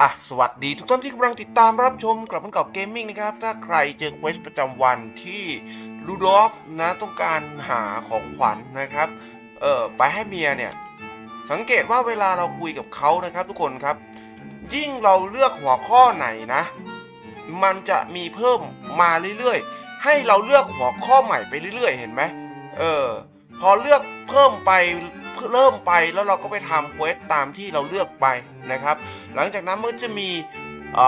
อะสวัสดีทุกท่านที่กำลังติดตามรับชมกลับมันกับเกมมิ่งนะครับ ถ้าใครเจอเควสประจำวันที่ลูดอฟนะต้องการหาของขวัญนะครับ เออไปให้เมียเนี่ย สังเกตว่าเวลาเราคุยกับเขานะครับ ทุกคนครับ ยิ่งเราเลือกหัวข้อไหนนะ มันจะมีเพิ่มมาเรื่อยๆ ให้เราเลือกหัวข้อใหม่ไปเรื่อยๆ เห็นไหมเออพอเลือกเพิ่มไป เริ่มไปแล้วเราก็ไปทำเควสตามที่เราเลือกไปนะครับ หลังจากนั้นมันจะมีอ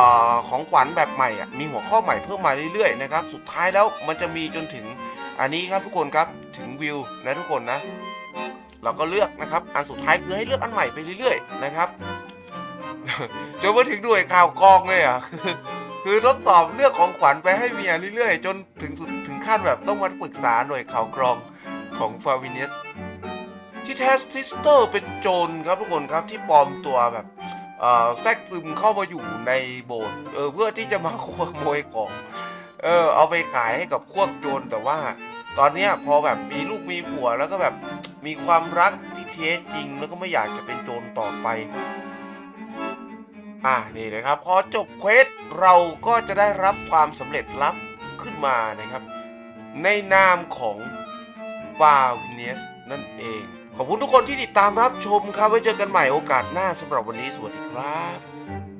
ของขวัญแบบใหม่อะมีหัวข้อใหม่เพิ่มมาเรื่อยๆนะครับ สุดท้ายแล้วมันจะมีจนถึงอันนี้ครับทุกคนครับถึงวิวนะทุกคนนะ เราก็เลือกนะครับ อันสุดท้ายคือให้เลือกอันใหม่ไปเรื่อยๆนะครับจนมาถึงด้วยข่าวกองเลยอะคือคือทดสอบเลือกของขวัญไปให้เมียเรื่อยๆ จนถึงสุดถึงขั้นแบบต้องมาปรึกษาหน่วยข่าวกรองของฟาวินียส ที่แทสทิสเตอร์เป็นโจรครับทุกคนครับที่ปลอมตัวแบบแทรกซึมเข้ามาอยู่ในโบสถ์เออเพื่อที่จะมาขโมยของเออเอาไปขายให้กับพวกโจรแต่ว่า ตอนเนี้ยพอแบบมีลูกมีผัวแล้วก็แบบมีความรักที่แท้จริง แล้วก็ไม่อยากจะเป็นโจรต่อไปอะนี่นะครับ พอจบเควสเราก็จะได้รับความสำเร็จลับขึ้นมานะครับ ในนามของฟาวิเนสนั่นเอง ทุกคนที่ติดตามรับชมครับไว้เจอกันใหม่โอกาสหน้าสำหรับวันนี้สวัสดีครับ